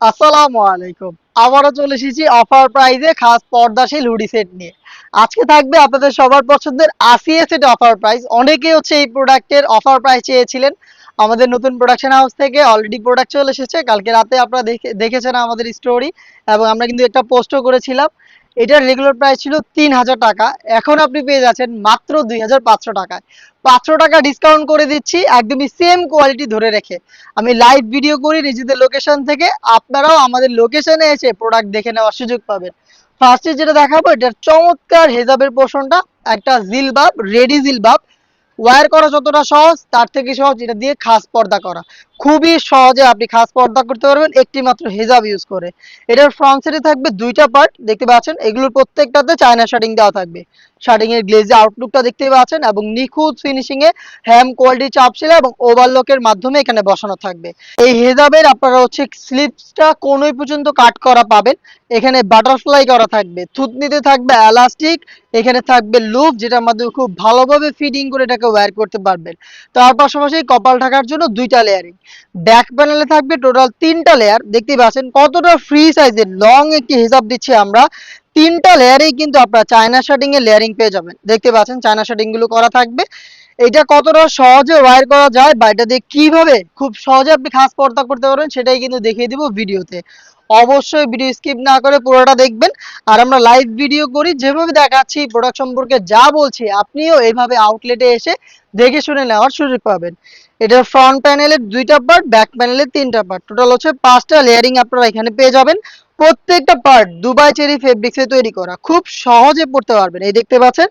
আসসালামু আলাইকুম। আবারও চলে এসেছি অফার প্রাইজে খাস পর্দাশীল হুডি সেট নিয়ে। আজকে থাকবে আপনাদের সবার পছন্দের আসিএ সেট অফার প্রাইস অনেকেই হচ্ছে এই প্রোডাক্টের অফার প্রাইস চেয়েছিলেন। আমাদের নতুন প্রোডাকশন হাউস থেকে অলরেডি প্রোডাক্ট চলে এসেছে। কালকে রাতে আপনারা দেখে দেখেছেন আমাদের স্টোরি এবং আমরা কিন্তু একটা পোস্টও করেছিলাম। এটার রেগুলার প্রাইস ছিল তিন হাজার টাকা। এখন আপনি পেয়ে যাচ্ছেন মাত্র দুই হাজার পাঁচশো টাকায়। পাঁচশো টাকা ডিসকাউন্ট করে দিচ্ছি, একদমই সেম কোয়ালিটি ধরে রেখে। আমি লাইভ ভিডিও করি নিজেদের লোকেশন থেকে, আপনারাও আমাদের লোকেশনে এসে প্রোডাক্ট দেখে নেওয়ার সুযোগ পাবেন। ফার্স্টে যেটা দেখাবো, এটার চমৎকার হেজাবের পোর্শনটা একটা জিলবাব রেডি জিলবাব। ওয়্যার করা যতটা সহজ, তার থেকে সহজ এটা দিয়ে খাস পর্দা করা। খুবই সহজে আপনি খাস পর্দা করতে পারবেন, একটি মাত্র হেজাব ইউজ করে। এটার ফ্রন্ট সাইডে থাকবে দুইটা পার্ট দেখতে পাচ্ছেন? এগুলোর প্রত্যেকটাতে চায়না শার্টিং দেওয়া থাকবে। শার্টিং এর গ্লেজে আউটলুকটা দেখতে পাচ্ছেন এবং নিখুঁত ফিনিশিং এ হ্যাম কোয়ালিটি চাপ ছিল এবং ওভারলকের মাধ্যমে এখানে বসানো থাকবে। এই হেজাবের আপনারা হচ্ছে স্লিপসটা কোনোই পর্যন্ত কাট করা পাবেন, এখানে বাটারফ্লাই করা থাকবে, থুতনিতে থাকবে এলাস্টিক এখানে থাকবে লুপ যেটার মাধ্যমে খুব ভালোভাবে ফিটিং করে এটাকে ওয়্যার করতে পারবেন। তার পাশাপাশি কপাল ঢাকার জন্য দুইটা লেয়ারিং ব্যাক প্যানেলে থাকবে টোটাল তিনটা লেয়ার দেখতে পাচ্ছেন কতটা ফ্রি সাইজের লং একটি হিসাব দিচ্ছি আমরা। তিনটা লেয়ারেই কিন্তু আপনারা চায়না শার্টিং এর লেয়ারিং পেয়ে যাবেন। দেখতে পাচ্ছেন চায়না শার্টিংগুলো করা থাকবে। এটা কতটা সহজে ওয়্যার করা যায় বা এটা দিয়ে কীভাবে খুব সহজে আপনি খাস পর্দা করতে পারবেন সেটাই কিন্তু দেখিয়ে দিব ভিডিওতে। অবশ্যই ভিডিও স্কিপ না করে পুরোটা দেখবেন। আর আমরা লাইভ ভিডিও করি, যেভাবে দেখাচ্ছি প্রোডাক্ট সম্পর্কে যা বলছি, আপনিও এইভাবে আউটলেটে এসে দেখে শুনে নেওয়ার সুযোগ পাবেন। এটার ফ্রন্ট প্যানেলের দুইটা পার্ট ব্যাক প্যানেলের তিনটা পার্ট টোটাল হচ্ছে পাঁচটা লেয়ারিং আপনারা এখানে পেয়ে যাবেন। প্রত্যেকটা পার্ট দুবাই চেরি ফেব্রিক্সে তৈরি করা। খুব সহজে পড়তে পারবেন। এই দেখতে পাচ্ছেন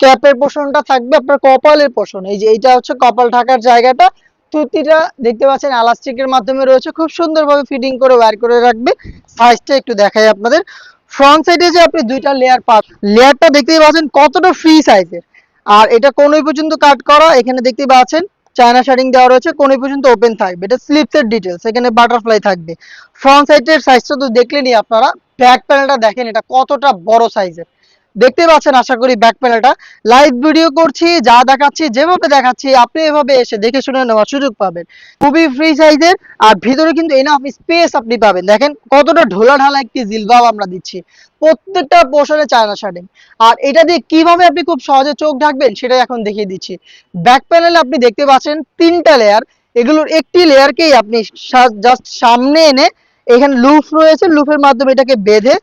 ক্যাপের পোর্শনটা থাকবে আপনার কপালের পোর্শন এই যে, এইটা হচ্ছে কপাল ঢাকার জায়গাটা। তুতিটা দেখতে পাচ্ছেন এলাস্টিকের মাধ্যমে রয়েছে। খুব সুন্দরভাবে ফিটিং করে ওয়্যার করে রাখবে। সাইজটা একটু দেখাই আপনাদের। ফ্রন্ট সাইডে যে আপনি দুইটা লেয়ার পান লেয়ারটা দেখতেই পাচ্ছেন কতটা ফ্রি সাইজের আর এটা কোনোই পর্যন্ত কাট করা, এখানে দেখতে পাচ্ছেন চায়না শার্টিং দেওয়া রয়েছে কোনোই পর্যন্ত ওপেন থাকবে। এটা স্লিপসের ডিটেলস এখানে বাটারফ্লাই থাকবে। ফ্রন্ট সাইডের সাইজটা তো দেখলেনই আপনারা ব্যাক প্যানেলটা দেখেন, এটা কতটা বড় সাইজের দেখতে পাচ্ছেন, আশা করি ব্যাক প্যানেলটা লাইভ ভিডিও করছি, যা দেখাচ্ছি, যেভাবে দেখাচ্ছি, আপনি এভাবে এসে দেখে শুনে নেওয়ার সুযোগ পাবেন। খুবই ফ্রি সাইজের আর ভিতরে কিন্তু এনাফ স্পেস আপনি পাবেন। দেখেন কতটা ঢোলা ঢালা একটি জিলবাব আমরা দিচ্ছি। প্রত্যেকটা পোর্শনে চায়না শার্টিং আর এটা দিয়ে কীভাবে আপনি খুব সহজে চোখ ঢাকবেন, সেটাই এখন দেখিয়ে দিচ্ছি। ব্যাক প্যানেলে আপনি দেখতে পাচ্ছেন তিনটা লেয়ার এগুলোর একটি লেয়ারকেই আপনি জাস্ট সামনে এনে এখানে লুফ রয়েছে। লুফের মাধ্যমে এটাকে বেঁধে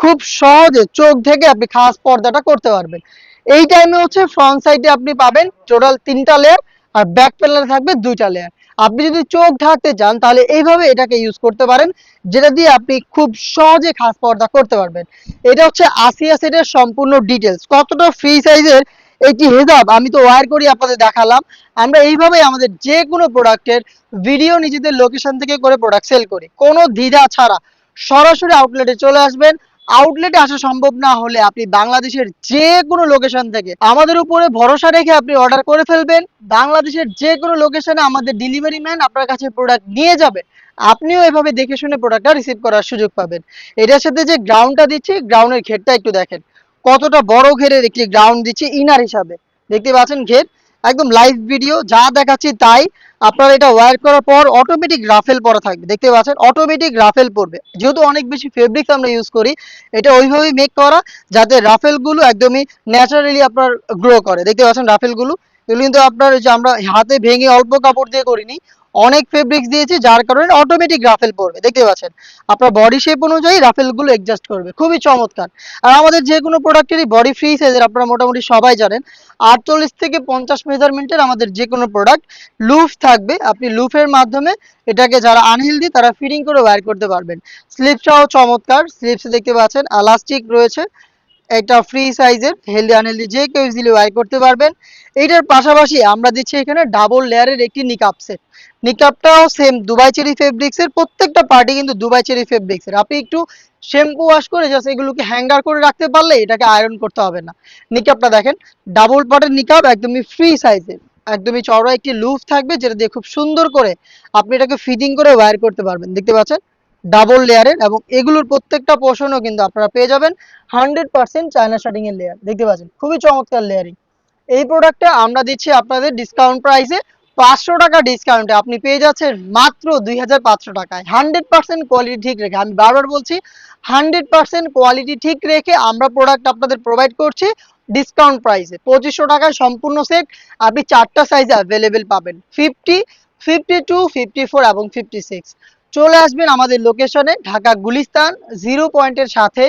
খুব সহজে চোখ থেকে আপনি খাস পর্দাটা করতে পারবেন। এই টাইমে হচ্ছে ফ্রন্ট সাইডে আপনি পাবেন টোটাল তিনটা লেয়ার আর ব্যাক প্যানেলে থাকবে দুইটা লেয়ার আপনি যদি চোখ ঢাকতে চান, তাহলে এইভাবে এটাকে ইউজ করতে পারেন, যেটা দিয়ে আপনি খুব সহজে খাস পর্দা করতে পারবেন। এটা হচ্ছে আসিয়া সেটের সম্পূর্ণ ডিটেলস কতটা ফ্রি সাইজের একটি হেজাব আমি তো ওয়ার করি আপনাদের দেখালাম। আমরা এইভাবে আমাদের যে কোনো প্রোডাক্টের ভিডিও নিজেদের লোকেশন থেকে করে প্রোডাক্ট সেল করি। কোনো দ্বিধা ছাড়া সরাসরি আউটলেটে চলে আসবেন। আউটলেটে আসা সম্ভব না হলে আপনি বাংলাদেশের যে কোনো লোকেশন থেকে আমাদের উপরে ভরসা রেখে আপনি অর্ডার করে ফেলবেন। বাংলাদেশের যে কোনো লোকেশনে আমাদের ডেলিভারি ম্যান আপনার কাছে প্রোডাক্ট নিয়ে যাবে। আপনিও এভাবে দেখে শুনে প্রোডাক্টটা রিসিভ করার সুযোগ পাবেন। এটার সাথে যে গ্রাউন্ডটা দিচ্ছি গ্রাউন্ডের ঘেরটা একটু দেখেন। কতটা বড় ঘেরের একটি গ্রাউন্ড দিচ্ছি ইনার হিসাবে। দেখতে পাচ্ছেন ঘের? একদম লাইভ ভিডিও যা দেখাচ্ছি তাই আপনারা এটা ওয়্যার করার পর অটোমেটিক রাফেল পরা থাকবে। দেখতে পাচ্ছেন অটোমেটিক রাফেল পড়বে যেহেতু অনেক বেশি ফেব্রিক্স আমরা ইউজ করি, এটা ওইভাবেই মেক করা যাতে রাফেলগুলো একদমই ন্যাচারালি আপনার গ্রো করে। দেখতে পাচ্ছেন রাফেলগুলো এগুলো কিন্তু আপনার যে আমরা হাতে ভেঙে অল্প কাপড় দিয়ে করিনি অনেক ফেব্রিক্স দিয়েছি, যার কারণে অটোমেটিক রাফেল পড়বে, দেখতে পাচ্ছেন? আপনার বডি শেপ অনুযায়ী রাফেলগুলো অ্যাডজাস্ট করবে, খুবই চমৎকার। আর আমাদের যে কোনো প্রোডাক্টেরই বডি ফ্রি সাইজের আপনারা মোটামুটি সবাই জানেন, আটচল্লিশ থেকে পঞ্চাশ মেজারমেন্টের আমাদের যে কোনো প্রোডাক্ট লুফ থাকবে। আপনি লুফের মাধ্যমে এটাকে যারা আনহেলদি তারা ফিটিং করে ওয়্যার করতে পারবেন। স্লিপসটাও চমৎকার স্লিপসে দেখতে পাচ্ছেন এলাস্টিক রয়েছে। এটা ফ্রি সাইজের হেলদি আনহেলদি যে কেউ ইজিলি ওয়্যার করতে পারবেন। এইটার পাশাপাশি আমরা দিচ্ছি এখানে ডাবল লেয়ারের একটি নিকাপ সেট নিকাপটাও সেম দুবাই চেরি ফেব্রিক্সের প্রত্যেকটা পার্টি কিন্তু দুবাই চেরি ফেব্রিক্সের আপনি একটু শ্যাম্পু ওয়াশ করে জাস্ট এগুলোকে হ্যাঙ্গার করে রাখতে পারলে এটাকে আয়রন করতে হবে না। নিকাপটা দেখেন ডাবল পার্টের নিকাপ একদমই ফ্রি সাইজের একদমই চওড়া একটি লুফ থাকবে যেটা দিয়ে খুব সুন্দর করে আপনি এটাকে ফিটিং করে ওয়্যার করতে পারবেন। দেখতে পাচ্ছেন? ডাবল লেয়ারের এবং এগুলোর প্রত্যেকটা পোর্শনও কিন্তু আপনারা পেয়ে যাবেন হান্ড্রেড পার্সেন্ট চায়না শার্টিং এর লেয়ার দেখতে পাচ্ছেন? খুবই চমৎকার লেয়ারিং এই প্রোডাক্টটা আমরা দিচ্ছি আপনাদের ডিসকাউন্ট প্রাইসে পাঁচশো টাকা ডিসকাউন্টে আপনি পেয়ে যাচ্ছেন মাত্র দুই হাজার পাঁচশো টাকায়। হান্ড্রেড পার্সেন্ট কোয়ালিটি ঠিক রেখে, আমি বারবার বলছি হান্ড্রেড পার্সেন্ট কোয়ালিটি ঠিক রেখে আমরা প্রোডাক্ট আপনাদের প্রোভাইড করছি ডিসকাউন্ট প্রাইসে পঁচিশশো টাকায় সম্পূর্ণ সেট আপনি চারটা সাইজে অ্যাভেলেবেল পাবেন। Fifty fifty two fifty four এবং ফিফটি সিক্স চলে আসবেন আমাদের লোকেশনে ঢাকা গুলিস্তান জিরো পয়েন্টের সাথে,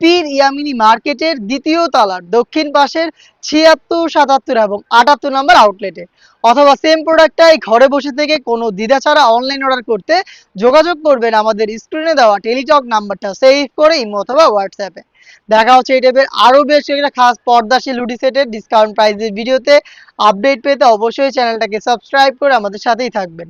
পীর ইয়ামিনী মার্কেটের দ্বিতীয় তলার, দক্ষিণ পাশের ছিয়াত্তর, সাতাত্তর এবং আটাত্তর নম্বর আউটলেটে অথবা সেম প্রোডাক্টটাই ঘরে বসে থেকে কোনো দ্বিধা ছাড়া অনলাইন অর্ডার করতে যোগাযোগ করবেন আমাদের স্ক্রিনে দেওয়া টেলিটক নাম্বারটা সেভ করে ইমো অথবা হোয়াটসঅ্যাপে দেখা হচ্ছে এই টাইপের আরও বেশ একটা খাস পর্দাশীল হুডি সেটের ডিসকাউন্ট প্রাইসের ভিডিওতে আপডেট পেতে অবশ্যই চ্যানেলটাকে সাবস্ক্রাইব করে আমাদের সাথেই থাকবেন।